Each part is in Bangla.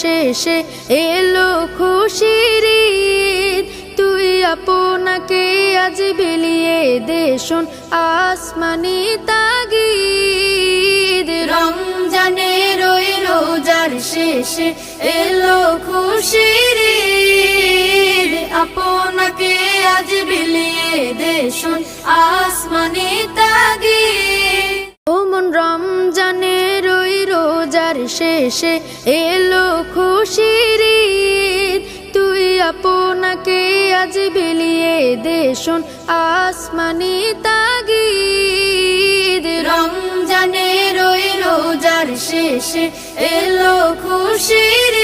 শেষে এলো খুশির। তুই আপনাকে আজ বিলিয়ে দেশন আসমানি তাগিদ রমজানের ওই রোজার শেষে এলো খুশির। আপনাকে আজ বিলিয়ে দেশন আসমানি তাগিদ শেষে এলো খুশির। তুই আপনাকে আজ বিলিয়ে দেশন আসমানি তাগিদ রমজানের ওই রোজার শেষে এলো খুশির।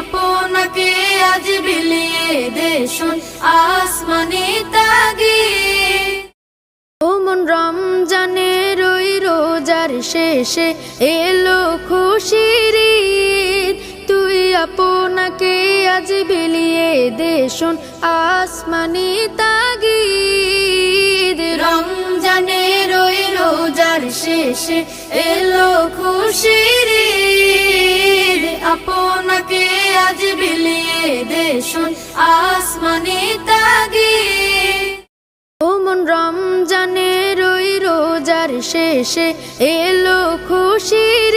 আপনাকে আজ বিলিয়ে দেশন আসমানি তাগিদ ওমন রমজানের ওই রোজার শেষে এলো খুশির। তুই আপনাকে আজ বিলিয়ে দেশন আসমানি তাগিদ রমজানের ওই রোজার শেষে এলো খুশির। আপনাকে আজ বিলিয়ে দেশন আসমানি তাগিদ ওমন রমজানের ওই রোজার শেষে এলো খুশির।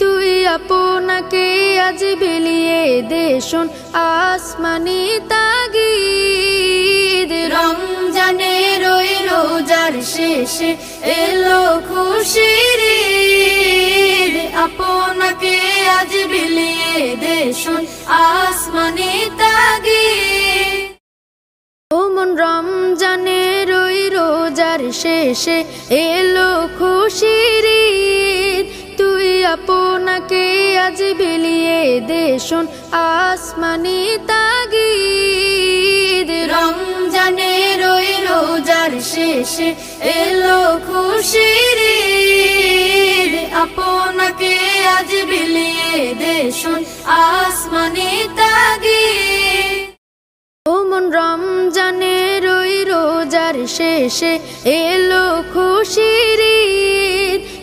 তুই আপনাকে আজ বিলিয়ে দেশন আসমানি তাগিদ রমজানের ওই রোজার শেষে এলো খুশির। আপনাকে আজ বিলিয়ে দেশন আসমানি তাগিদ ওমন রমজানের ওই রোজার শেষে এলো খুশির। তুই আপনাকে আজ বিলিয়ে দেশন আসমানি তাগিদ রমজানের ওই রোজার শেষে এলো খুশির। আপনাকে আজ বিলিয়ে দেশন আসমানি তাগিদ শেষে এলো খুশির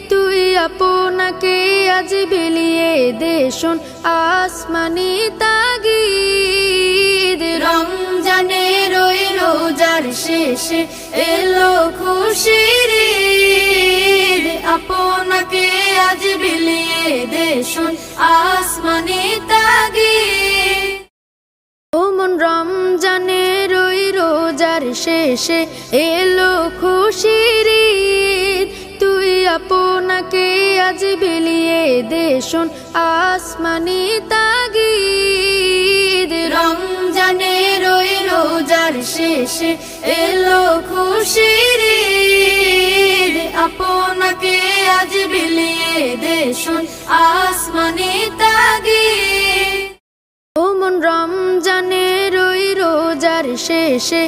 তুই আপনাকে আজ বিলিয়ে দেশন আসমানি তাগিদ। রমজানের ওই রোজার শেষে এলো খুশির। আপনাকে আজ বিলিয়ে দেশন আসমানি তাগিদ। রমজানের ওই রোজার শেষে এলো খুশির। তুই আপনাকে আজ বিলিয়ে দেশন আসমানি তাগিদ রমজানের ওই রোজার শেষে এলো খুশির। আপনাকে আজ বিলিয়ে দেশন আসমানি তাগিদ ওমন রমজানের ওই রোজার শেষে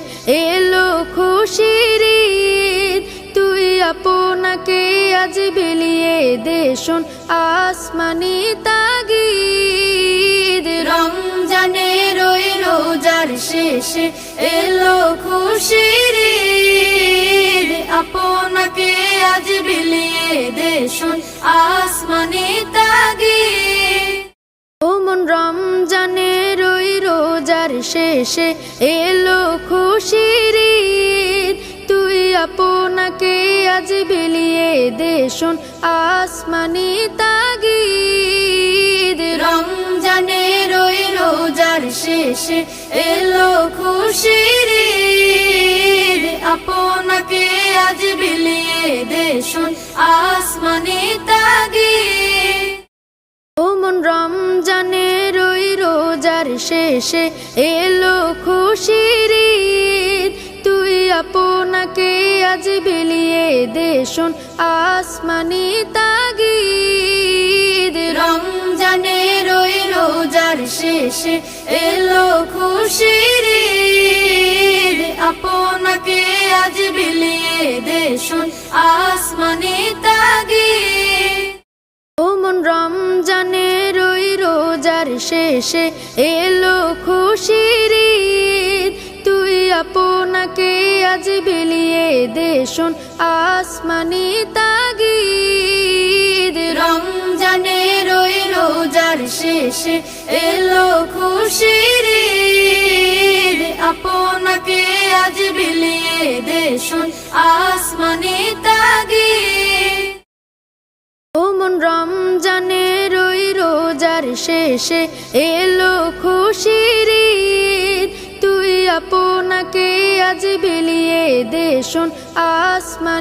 এলো খুশির। তুই আপনাকে আজ বিলিয়ে দেশন আসমানি তাগিদ রমজানের ওই রোজার শেষে এলো খুশির। আপনাকে আজ বিলিয়ে দেশন আসমানি তাগিদ ওমন রমজানের ওই রোজার শেষে এলো খুশির। তুই আপনাকে আজ বিলিয়ে দেশন আসমানি তাগিদ রমজানের ওই রোজার শেষে এলো খুশির। আপনাকে আজ বিলিয়ে দেশন আসমানি তাগিদ শেষে এলো খুশির তুই আপনাকে আজ বিলিয়ে দেশন আসমানি তাগিদ। রমজানের ওই রোজার শেষে এলো খুশির। আপনাকে আজ বিলিয়ে দেশন আসমানি ওমন রমজানের ওই রোজার শেষে এলো খুশির। তুই আপনাকে আজ বিলিয়ে দেশন আসমানি তাগিদ রমজানের ওই শেষে এলো খুশির। আপনাকে আজ বিলিয়ে দেশুন আসমানি তাগি ওমন রমজানের ওই রোজার শেষে এলো খুশির। তুই আপনাকে আজ বিলিয়ে দেশুন আসমান